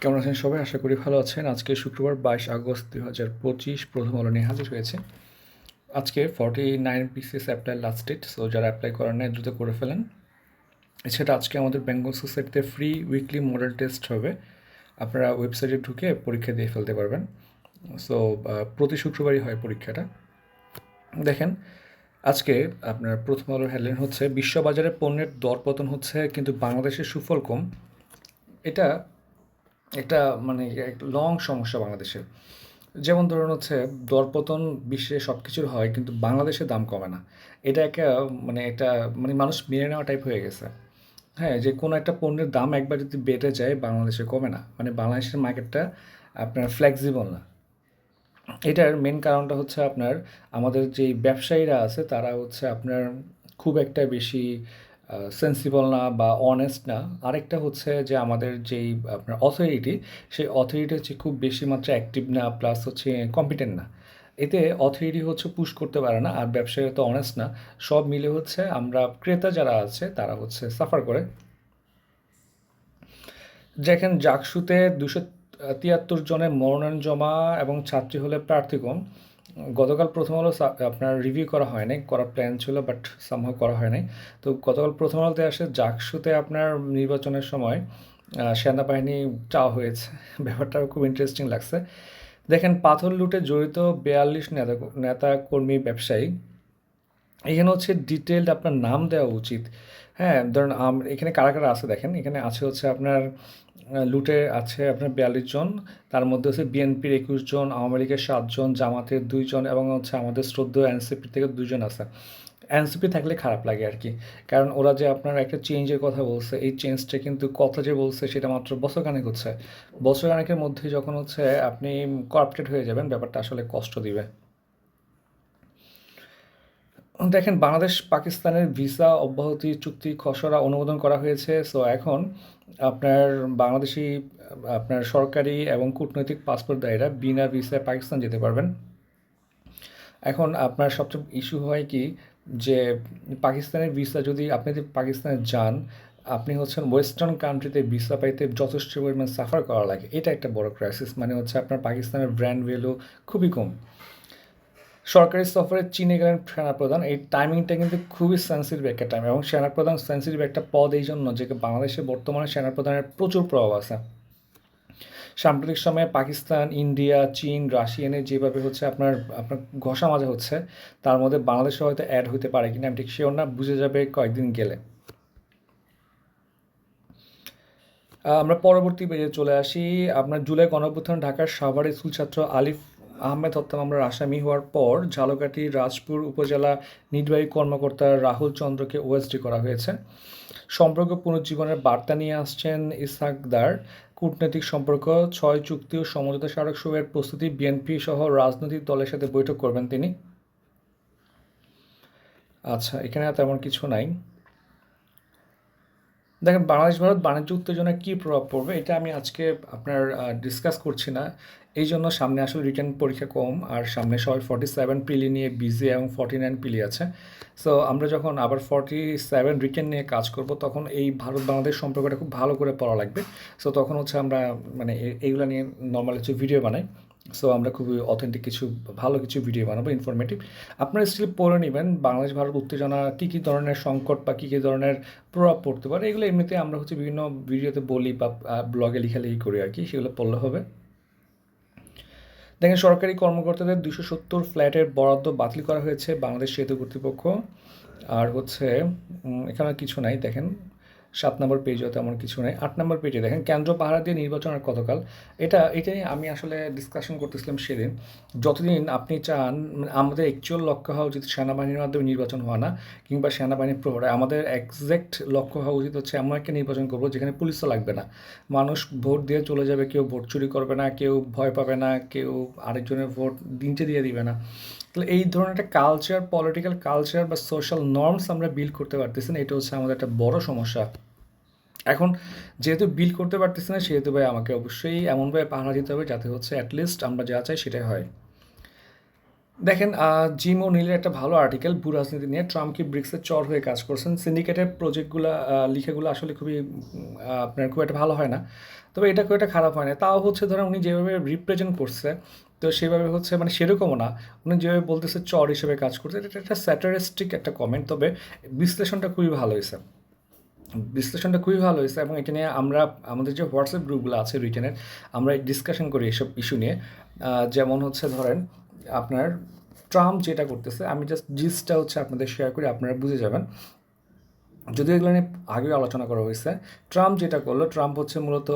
কেমন আছেন সবাই? আশা করি ভালো আছেন। আজকে শুক্রবার বাইশ আগস্ট দুই হাজার পঁচিশ প্রথম আলো নিয়ে হাজির হয়েছে। আজকে forty nine pieces apply last date so যারা অ্যাপ্লাই করার নেয় দ্রুত করে ফেলেন। এছাড়া আজকে আমাদের বেঙ্গল সোসাইটিতে ফ্রি উইকলি মডেল টেস্ট হবে। আপনারা ওয়েবসাইটে ঢুকে পরীক্ষা দিয়ে ফেলতে পারবেন। সো প্রতি শুক্রবারই হয় পরীক্ষাটা। দেখেন, আজকে আপনার প্রথম আলোর হেডলাইন হচ্ছে, বিশ্ববাজারে পণ্যের দরপতন হচ্ছে, কিন্তু বাংলাদেশের সুফল কম। এটা একটা মানে লং সমস্যা বাংলাদেশের যেমন ধরুন হচ্ছে, দরপতন বিশ্বে সব কিছুর হয়, কিন্তু বাংলাদেশে দাম কমে না। এটা একটা মানে এটা মানে মানুষ মেনে নেওয়া টাইপ হয়ে গেছে। হ্যাঁ যে কোনো একটা পণ্যের দাম একবার যদি বেড়ে যায়, বাংলাদেশে কমে না। মানে বাংলাদেশের মার্কেটটা আপনার ফ্লেক্সিবল না। এটার মেন কারণটা হচ্ছে আপনার, আমাদের যেই ব্যবসায়ীরা আছে, তারা হচ্ছে আপনার খুব একটা বেশি সেন্সিবল না বা অনেস্ট না, আরেকটা হচ্ছে যে আমাদের যেই আপনার অথরিটি সেই অথরিটি হচ্ছে খুব বেশি মাত্রা অ্যাক্টিভ না প্লাস হচ্ছে কম্পিটেন্ট না। এতে অথরিটি হচ্ছে পুশ করতে পারে না, আর ব্যবসায়ী তো অনেস্ট না। সব মিলে হচ্ছে আমরা ক্রেতা যারা আছে, তারা হচ্ছে সাফার করে। যেখানে জাকসুতে দুশো তিয়াত্তর জনের মনোনয়ন জমা এবং ছাত্রী হলে প্রার্থী কম। গতকাল প্রথম আলো আপনার রিভিউ করা হয়নি করার প্ল্যান ছিল বাট সামহাও করা হয় নাই। তো গতকাল প্রথম আলোতে আসে জাকসুতে আপনার নির্বাচনের সময় সেনাবাহিনী চাওয়া হয়েছে। ব্যাপারটা খুব ইন্টারেস্টিং লাগছে। দেখেন, পাথর লুটে জড়িত বেয়াল্লিশ নেতা নেতা কর্মী ব্যবসায়ী, এখানে হচ্ছে ডিটেলড আপনার নাম দেওয়া উচিত। হ্যাঁ ধরুন এখানে কারা কারা আছে দেখেন? এখানে আছে হচ্ছে আপনার লুটে আছে আপনার বিয়াল্লিশ জন। তার মধ্যে হচ্ছে বিএনপির একুশ জন, আওয়ামী লীগের সাতজন জামাতের দুইজন এবং হচ্ছে আমাদের শ্রদ্ধেয় এনসিপি থেকে দুজন আছে। এনসিপি থাকলে খারাপ লাগে আর কি। কারণ ওরা যে আপনার একটা চেঞ্জের কথা বলছে, এই চেঞ্জটা কিন্তু কথা যে বলছে সেটা মাত্র বছরখানেক হচ্ছে। বছরখানেকের মধ্যে যখন হচ্ছে আপনি করাপ্টেড হয়ে যাবেন, ব্যাপারটা আসলে কষ্ট দিবে। দেখেন, বাংলাদেশ পাকিস্তানের ভিসা, অব্যাহতি, চুক্তি, খসড়া অনুমোদন করা হয়েছে। সো এখন আপনার বাংলাদেশি, আপনার সরকারি এবং কূটনৈতিক পাসপোর্টদারীরা বিনা ভিসায় পাকিস্তান যেতে পারবেন। এখন আপনার সবচেয়ে ইস্যু হয় কি যে, পাকিস্তানের ভিসা যদি আপনি যদি পাকিস্তানে যান, আপনি হচ্ছেন ওয়েস্টার্ন কান্ট্রিতে ভিসা পাইতে যথেষ্ট পরিমাণ সাফার করা লাগে। এটা একটা বড় ক্রাইসিস মানে হচ্ছে আপনার পাকিস্তানের ব্র্যান্ড ভ্যালু খুবই কম। সরকারি সফরে চীনে গেলেন সেনাপ্রধান। এই টাইমিংটা কিন্তু খুবই সেন্সিটিভ একটা টাইম এবং সেনাপ্রধান সেন্সিটিভ একটা পদ এই জন্য যে বাংলাদেশে বর্তমানে সেনাপ্রধানের প্রচুর প্রভাব আছে। সাম্প্রতিক সময়ে পাকিস্তান, ইন্ডিয়া, চীন রাশিয়ানে যেভাবে হচ্ছে আপনার আপনার ঘষা মাজা হচ্ছে, তার মধ্যে বাংলাদেশে হয়তো অ্যাড হতে পারে কিনা আমি ঠিক শিওর না, বুঝে যাবে কয়েকদিন গেলে। আমরা পরবর্তী পেজে চলে আসি। আপনার জুলাই গণঅভ্যুত্থান ঢাকার সাভারের স্কুল ছাত্র আলিফ আহমেদ হত্যা মামলার আসামি হওয়ার পর ঝালকাঠি রাজপুর উপজেলা নির্বাহী কর্মকর্তা রাহুল চন্দ্রকে ওএসডি করা হয়েছে। সম্পর্ক পুনর্জীবনের বার্তা নিয়ে আসছেন ইসাকদার কূটনৈতিক সম্পর্ক, ছয় চুক্তি ও সমঝোতা স্মারক সভার প্রস্তুতি বিএনপি সহ রাজনৈতিক দলের সাথে বৈঠক করবেন তিনি। আচ্ছা এখানে তেমন কিছু নাই। দেখেন বাংলাদেশ ভারত বাণিজ্য উত্তেজনায় কী প্রভাব পড়বে, এটা আমি আজকে আপনার ডিসকাস করছি না। এই জন্য সামনে আসলে রিটার্ন পরীক্ষা কম, আর সামনে সবাই ফর্টি সেভেন পিলি নিয়ে বিজি এবং ফর্টি নাইন পিলি আছে। সো আমরা যখন আবার ফর্টি সেভেন রিটার্ন নিয়ে কাজ করব, তখন এই ভারত বাংলাদেশ সম্পর্কটা খুব ভালো করে পড়া লাগবে। সো তখন হচ্ছে আমরা মানে এইগুলো নিয়ে নর্মাল হচ্ছে ভিডিও বানাই। সো আমরা খুবই অথেন্টিক কিছু, ভালো কিছু ভিডিও বানাবো ইনফরমেটিভ আপনারা স্টিল পড়ে নেবেন, বাংলাদেশ, ভারত উত্তেজনা, কী কী ধরনের সংকট বা কী কী ধরনের প্রভাব পড়তে পারে, এগুলো এমনিতে আমরা হচ্ছে বিভিন্ন ভিডিওতে বলি বা ব্লগে লেখালেখি করি আর কি, সেগুলো পড়লে হবে। দেখেন, সরকারি কর্মকর্তাদের দুশো সত্তর ফ্ল্যাটের বরাদ্দ বাতিল করা হয়েছে বাংলাদেশ সেতু কর্তৃপক্ষ। আর হচ্ছে এখানে কিছু নাই, দেখেন। সাত নম্বর পেজও তেমন কিছু নেই। আট নম্বর পেজে দেখেন, কেন্দ্র পাহারা দিয়ে নির্বাচন আর কতকাল? এটা এটাই আমি আসলে ডিসকাশন করতেছিলাম সেদিন। যতদিন আপনি চান মানে আমাদের অ্যাকচুয়াল লক্ষ্য হওয়া উচিত সেনাবাহিনীর মাধ্যমে নির্বাচন হওয়া না, কিংবা সেনাবাহিনীর প্রহরে আমাদের একজ্যাক্ট লক্ষ্য হওয়া উচিত হচ্ছে এমন একটা নির্বাচন করব যেখানে পুলিশও লাগবে না। মানুষ ভোট দিয়ে চলে যাবে, কেউ ভোট চুরি করবে না, কেউ ভয় পাবে না, কেউ আরেকজনের ভোট দিনচে দিয়ে দিবে না। তাহলে এই ধরনের একটা কালচার পলিটিক্যাল কালচার বা সোশ্যাল নর্মস আমরা বিল্ড করতে পারতেছি না, এটা হচ্ছে আমাদের একটা বড় সমস্যা। এখন যেহেতু বিল করতে পারতেছি না, সেহেতু ভাই আমাকে অবশ্যই এমনভাবে পাহারা দিতে হবে যাতে হচ্ছে অ্যাটলিস্ট আমরা যা চাই সেটাই হয়। দেখেন জিম ও নীলের একটা ভালো আর্টিকেল ভূ রাজনীতি নিয়ে। ট্রাম্প কি ব্রিক্সের চর হয়ে কাজ করছেন? সিন্ডিকেটের প্রজেক্টগুলো লিখেগুলো আসলে খুবই আপনার খুব একটা ভালো হয় না। তবে এটা খুব একটা খারাপ হয় না। তাও হচ্ছে ধরেন উনি যেভাবে রিপ্রেজেন্ট করছে, তো সেভাবে হচ্ছে মানে সেরকমও না। উনি যেভাবে বলতেছে চর হিসেবে কাজ করছে, এটা একটা স্যাটারিস্টিক একটা কমেন্ট তবে বিশ্লেষণটা খুবই ভালো হয়েছে। বিশ্লেষণটা খুবই ভালো হয়েছে এবং এটা নিয়ে আমরা, আমাদের যে হোয়াটসঅ্যাপ গ্রুপগুলো আছে রিটেনের আমরা ডিসকাশন করি এসব ইস্যু নিয়ে। যেমন হচ্ছে ধরেন, আপনার ট্রাম্প যেটা করতেছে, আমি জাস্ট জিসটা হচ্ছে আপনাদের শেয়ার করি, আপনারা বুঝে যাবেন। যদিও এগুলো নিয়ে আগেও আলোচনা করা হয়েছে ট্রাম্প যেটা করল ট্রাম্প হচ্ছে মূলত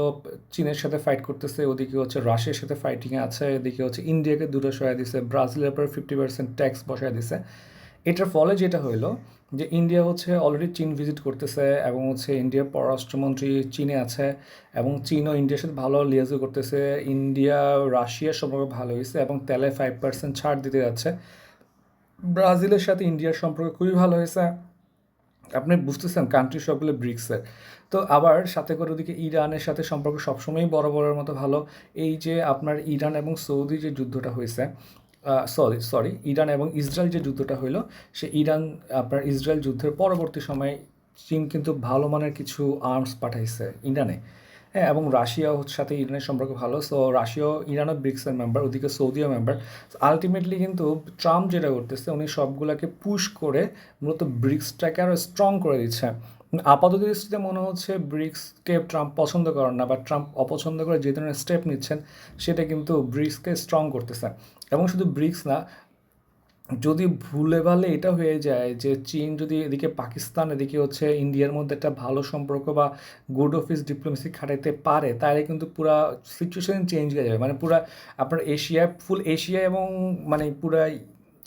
চীনের সাথে ফাইট করতেছে, ওদিকে হচ্ছে রাশিয়ার সাথে ফাইটিংয়ে আছে, এদিকে হচ্ছে ইন্ডিয়াকে দুটো সহায় দিছে ব্রাজিলের উপর ফিফটি পার্সেন্ট ট্যাক্স বসায় দিছে। এটার ফলে যেটা হইল যে ইন্ডিয়া হচ্ছে অলরেডি চীন ভিজিট করতেছে এবং হচ্ছে ইন্ডিয়ার পররাষ্ট্রমন্ত্রী চীনে আছে এবং চীনও ইন্ডিয়ার সাথে ভালো লিয়াজও করতেছে। ইন্ডিয়া রাশিয়ার সম্পর্ক ভালো হয়েছে এবং তেলে ফাইভ পার্সেন্ট ছাড় দিতে যাচ্ছে। ব্রাজিলের সাথে ইন্ডিয়ার সম্পর্ক খুবই ভালো হয়েছে আপনি বুঝতেছেন কান্ট্রি সবগুলো ব্রিক্সের তো আবার সাথে করে ওদিকে ইরানের সাথে সম্পর্ক সবসময়ই বড় বড়ের মতো ভালো। এই যে আপনার ইরান এবং সৌদি যে যুদ্ধটা হয়েছে সরি সরি ইরান এবং ইসরায়েল যে যুদ্ধটা হইল, সে ইরান, আপনার ইসরায়েল যুদ্ধের পরবর্তী সময়ে চীন কিন্তু ভালো মানের কিছু আর্মস পাঠাইছে ইরানে। হ্যাঁ এবং রাশিয়ার সাথে ইরানের সম্পর্ক ভালো সো রাশিয়াও ইরানও ব্রিক্সের মেম্বার ওদিকে সৌদিও মেম্বার আলটিমেটলি কিন্তু ট্রাম্প যেটা করতেছে, উনি সবগুলোকে পুশ করে মূলত ব্রিক্সটাকে আরও স্ট্রং করে দিচ্ছে। আপাতত দৃষ্টিতে মনে হচ্ছে ব্রিক্সকে ট্রাম্প পছন্দ করেন না, বা ট্রাম্প অপছন্দ করে যে ধরনের স্টেপ নিচ্ছেন, সেটা কিন্তু ব্রিক্সকে স্ট্রং করতেছে। এবং শুধু ব্রিক্স না, যদি ভুলে ভালে এটা হয়ে যায় যে চীন যদি এদিকে পাকিস্তান, এদিকে হচ্ছে ইন্ডিয়ার মধ্যে একটা ভালো সম্পর্ক বা গুড অফিস ডিপ্লোমেসি খাটাইতে পারে, তাহলে কিন্তু পুরা সিচুয়েশন চেঞ্জ হয়ে যাবে। মানে পুরা আপনার এশিয়া ফুল এশিয়া এবং মানে পুরা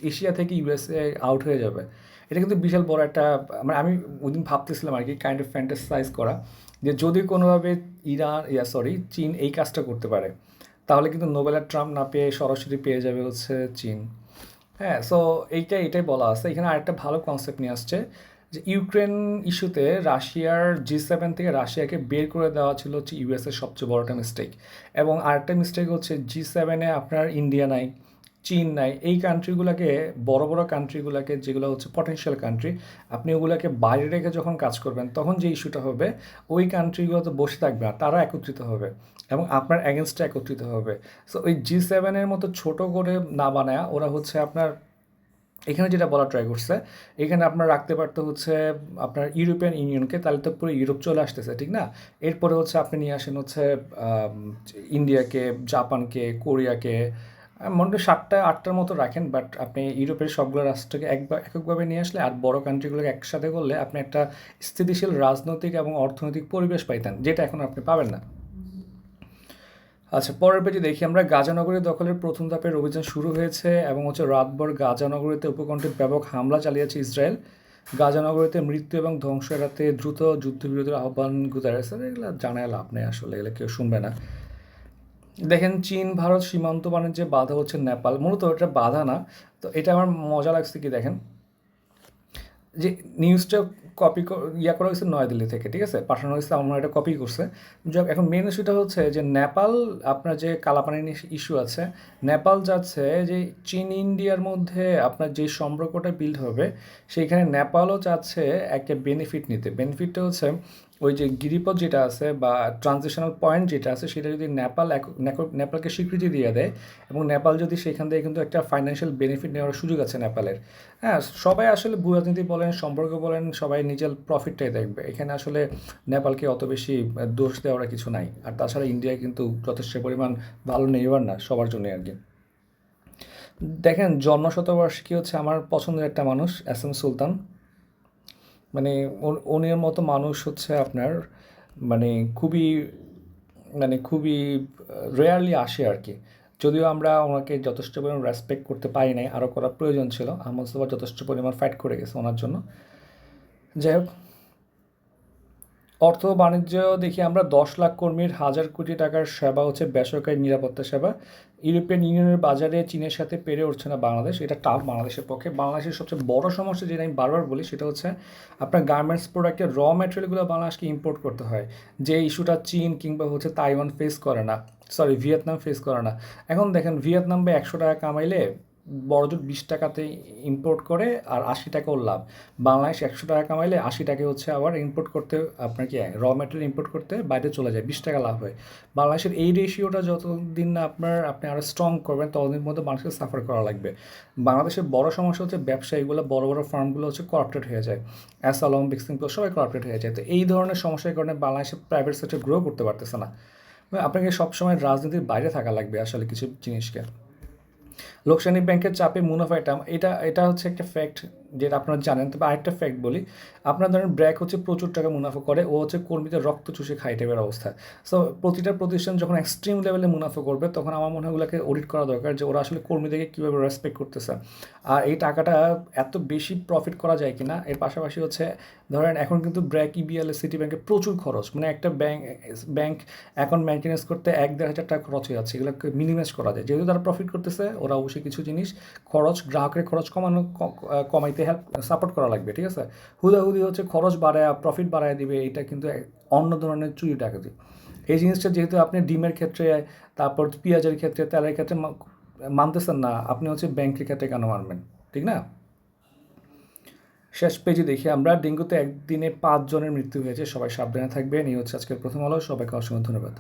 এশিয়া থেকে ইউএসএ আউট হয়ে যাবে। এটা কিন্তু বিশাল বড় একটা মানে আমি ওদিন ভাবতেছিলাম আর কি কাইন্ড অফ ফ্যান্টাসাইজ করা যে যদি কোনোভাবে ইরান, ইয়া সরি চীন এই কাজটা করতে পারে। তাহলে কিন্তু নোবেলের ট্রাম্প না পেয়ে সরাসরি পেয়ে যাবে হচ্ছে চীন। হ্যাঁ সো এইটা এটাই বলা আছে। এখানে আরেকটা ভালো কনসেপ্ট নিয়ে আসছে যে ইউক্রেন ইস্যুতে রাশিয়ার জি সেভেন থেকে রাশিয়াকে বের করে দেওয়া ছিল হচ্ছে ইউএসের সবচেয়ে বড়টা মিস্টেক এবং আরেকটা মিস্টেক হচ্ছে জি সেভেনে আপনার ইন্ডিয়া নাই। চীন নাই, এই কান্ট্রিগুলোকে বড় বড় কান্ট্রিগুলোকে যেগুলো হচ্ছে পটেনশিয়াল কান্ট্রি আপনি ওগুলোকে বাইরে রেখে যখন কাজ করবেন, তখন যে ইস্যুটা হবে, ওই কান্ট্রিগুলো তো বসে থাকবে না তারা একত্রিত হবে এবং আপনার অ্যাগেনস্টে একত্রিত হবে। সো ওই জি সেভেনের মতো ছোট করে না বানায়, ওরা হচ্ছে আপনার, এখানে যেটা বলা ট্রাই করছে, এখানে আপনার রাখতে পারতো হচ্ছে আপনার ইউরোপিয়ান ইউনিয়নকে তাহলে তো পুরো ইউরোপ চলে আসতেছে, ঠিক না? এরপরে হচ্ছে আপনি নিয়ে আসেন হচ্ছে ইন্ডিয়াকে জাপানকে কোরিয়াকে মোটামুটি সাতটা আটটার মতো রাখেন বাট আপনি ইউরোপের সবগুলো রাষ্ট্রকে একবার এককভাবে নিয়ে আসলে আর বড় কান্ট্রিগুলোকে একসাথে করলে আপনি একটা স্থিতিশীল রাজনৈতিক এবং অর্থনৈতিক পরিবেশ পাইতেন, যেটা এখন আপনি পাবেন না। আচ্ছা পরের পেজে দেখি আমরা। গাজানগরী দখলের প্রথম ধাপের অভিযান শুরু হয়েছে এবং হচ্ছে রাতভর গাজানগরীতে উপকণ্ঠে ব্যাপক হামলা চালিয়েছে ইসরায়েল। গাজানগরীতে মৃত্যু এবং ধ্বংস এড়াতে দ্রুত যুদ্ধবিরতির আহ্বান গুজারেছে এগুলো জানায় লাভ নেই আসলে, এগুলো কেউ শুনবে না। দেখেন চীন, ভারত সীমান্ত বাণিজ্যে বাধা হচ্ছে নেপাল, মূলত এটা বাধা না। তো এটা আমার মজা লাগছে কি দেখেন? যে নিউজটা কপি ইয়া করা হয়েছে নয়াদিল্লি থেকে, ঠিক আছে? পাঠানো হয়েছে, আমরা এটা কপি করছে। এখন মেন ইস্যুটা হচ্ছে যে নেপাল, আপনার যে কালাপানি ইস্যু আছে, নেপাল যাচ্ছে যে চীন, ইন্ডিয়ার মধ্যে আপনার যে সম্পর্কটা বিল্ড হবে, সেইখানে নেপালও চাচ্ছে একটা বেনিফিট নিতে। বেনিফিটটা হচ্ছে ওই যে গিরিপথ যেটা আছে বা ট্রানজিশনাল পয়েন্ট যেটা আছে, সেটা যদি নেপাল নেপালকে স্বীকৃতি দিয়ে দেয় এবং নেপাল যদি সেখান থেকে কিন্তু একটা ফাইন্যান্সিয়াল বেনিফিট নেওয়ার সুযোগ আছে নেপালের হ্যাঁ সবাই আসলে ভূ রাজনীতি বলেন, সম্পর্ক বলেন, সবাই নিজের প্রফিটটাই দেখবে। এখানে আসলে নেপালকে অত বেশি দোষ দেওয়ার কিছু নাই। আর তাছাড়া ইন্ডিয়ায় কিন্তু যথেষ্ট পরিমাণ ভালো নেইবার না সবার জন্য আর কি। দেখেন, জন্মশতবার্ষিকী হচ্ছে আমার পছন্দের একটা মানুষ, এস এম সুলতান। মানে উন- উনির মতো মানুষ হচ্ছে আপনার মানে খুবই মানে খুবই রেয়ারলি আসে আর কি। যদিও আমরা ওনাকে যথেষ্ট পরিমাণ রেসপেক্ট করতে পারি নাই আরও করার প্রয়োজন ছিল। আমার যথেষ্ট পরিমাণ ফ্যাট করে গেছে ওনার জন্য। যাই হোক অর্থ বাণিজ্য দেখি আমরা দশ লাখ কর্মীর হাজার কোটি টাকার সেবা হচ্ছে বেসরকারি নিরাপত্তা সেবা। ইউরোপিয়ান ইউনিয়নের বাজারে চীনের সাথে পেরে উঠছে না বাংলাদেশ, এটা টাফ বাংলাদেশের পক্ষে। বাংলাদেশের সবচেয়ে বড় সমস্যা যেটা আমি বারবার বলি সেটা হচ্ছে আপনার গার্মেন্টস প্রোডাক্টের র ম্যাটেরিয়ালগুলো বাংলাদেশকে ইম্পোর্ট করতে হয়। যে ইস্যুটা চীন কিংবা হচ্ছে তাইওয়ান ফেস করে না সরি ভিয়েতনাম ফেস করে না। এখন দেখেন, ভিয়েতনাম বা একশো টাকা কামাইলে বড়জোর বিশ টাকাতে ইম্পোর্ট করে আর আশি টাকা ওর লাভ। বাংলাদেশ একশো টাকা কামাইলে আশি টাকা হচ্ছে আবার ইম্পোর্ট করতে আপনার কি র মেটেরিয়াল ইম্পোর্ট করতে বাইরে চলে যায়, বিশ টাকা লাভ হয়। বাংলাদেশের এই রেশিওটা যতদিন না আপনার, আপনি আরও স্ট্রং করবেন, ততদিন মধ্যে মানুষকে সাফার করা লাগবে। বাংলাদেশের বড় সমস্যা হচ্ছে ব্যবসায়ীগুলো বড় বড় ফার্মগুলো হচ্ছে কর্পোরেট হয়ে যায়। অ্যাসালম বিক্সিমপ্লো সবাই কর্পোরেট হয়ে যায়। তো এই ধরনের সমস্যার কারণে বাংলাদেশের প্রাইভেট সেক্টর গ্রো করতে পারতেছে না। আপনাকে সবসময় রাজনীতির বাইরে থাকা লাগবে আসলে কিছু জিনিসকে। লোকসানি ব্যাংকের চাপে মুনাফা এটা এটা এটা হচ্ছে একটা ফ্যাক্ট যেটা আপনারা জানেন, তবে আরেকটা ফ্যাক্ট বলি। আপনার ধরেন ব্র্যাক হচ্ছে প্রচুর টাকা মুনাফা করে, ও হচ্ছে কর্মীদের রক্ত চুষে খাই টাইপের অবস্থা। সো প্রতিটা প্রতিষ্ঠান যখন এক্সট্রিম লেভেলে মুনাফা করবে, তখন আমার মনে হয় ওগুলোকে অডিট করা দরকার যে ওরা আসলে কর্মীদেরকে কীভাবে রেসপেক্ট করতেছে। আর এই টাকাটা এত বেশি প্রফিট করা যায় কিনা, এর পাশাপাশি হচ্ছে ধরেন এখন কিন্তু ব্র্যাক ইবিএল সিটি ব্যাংকে প্রচুর খরচ। মানে একটা ব্যাংক ব্যাংক অ্যাকাউন্ট মেনটেন্যান্স করতে এক দেড় হাজার টাকা খরচ হয়ে যাচ্ছে, এগুলোকে মিনিমাইজ করা যায়। যেহেতু তারা প্রফিট করতেছে, ওরা অবশ্যই কিছু জিনিস খরচ, গ্রাহকের খরচ কমানো, ক- কমাইতে হেল্প সাপোর্ট করা লাগবে, ঠিক আছে? হুদাহুদি হচ্ছে খরচ বাড়ায় প্রফিট বাড়ায় দিবে এটা কিন্তু অন্য ধরনের চুরি ডাকাতি। এই জিনিসটা যেহেতু আপনি ডিমের ক্ষেত্রে, তারপর পেঁয়াজের ক্ষেত্রে, তেলের ক্ষেত্রে মানতেছেন না, আপনি হচ্ছে ব্যাংকের ক্ষেত্রে কেন মানবেন, ঠিক না? শেষ পেজে দেখি আমরা, ডেঙ্গুতে একদিনে পাঁচ জনের মৃত্যু হয়েছে, সবাই সাবধানে থাকবেন, এই হচ্ছে আজকের প্রথম আলো, সবাইকে অসংখ্য ধন্যবাদ।